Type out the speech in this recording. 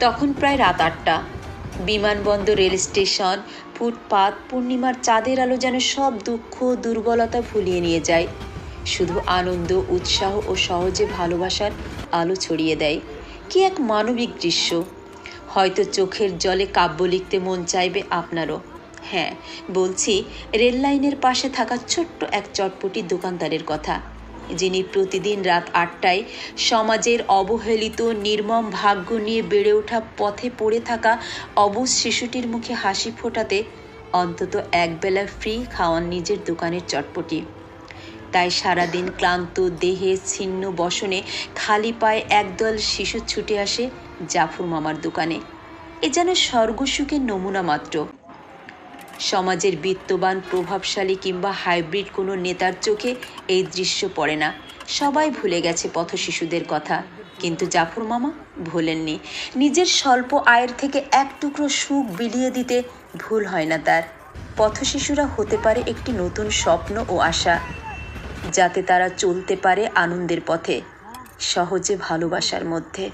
তখন প্রায় রাত আটটা। বিমানবন্দর, রেল স্টেশন, ফুটপাত, পূর্ণিমার চাঁদের আলো যেন সব দুঃখ, দুর্বলতা ভুলিয়ে নিয়ে যায়। শুধু আনন্দ, উৎসাহ ও সহজে ভালোবাসার আলো ছড়িয়ে দেয়। কি এক মানবিক দৃশ্য। হয়তো চোখের জলে কাব্য লিখতে মন চাইবে আপনারও। হ্যাঁ বলছি, রেল লাইনের পাশে থাকা ছোট্ট এক চটপটি দোকানদারের কথা। যিনি প্রতিদিন রাত আটটায় সমাজের অবহেলিত, নির্মম ভাগ্য নিয়ে বেড়ে ওঠা পথে পড়ে থাকা অবুজ শিশুটির মুখে হাসি ফোটাতে অন্তত একবেলা ফ্রি খাওয়ান নিজের দোকানের চটপটি। তাই সারাদিন ক্লান্ত দেহে ছিন্ন বসনে খালি পায়ে একদল শিশু ছুটে আসে জাফর মামার দোকানে। এ যেন স্বর্গসুখের নমুনা মাত্র। সমাজের বিত্তবান, প্রভাবশালী কিংবা হাইব্রিড কোনো নেতার চোখে এই দৃশ্য পড়ে না। সবাই ভুলে গেছে পথ শিশুদের কথা। কিন্তু জাফর মামা ভোলেননি। নিজের স্বল্প আয়ের থেকে এক টুকরো সুখ বিলিয়ে দিতে ভুল হয় না তার। পথ শিশুরা হতে পারে একটি নতুন স্বপ্ন ও আশা, যাতে তারা চলতে পারে আনন্দের পথে, সহজে ভালোবাসার মধ্যে।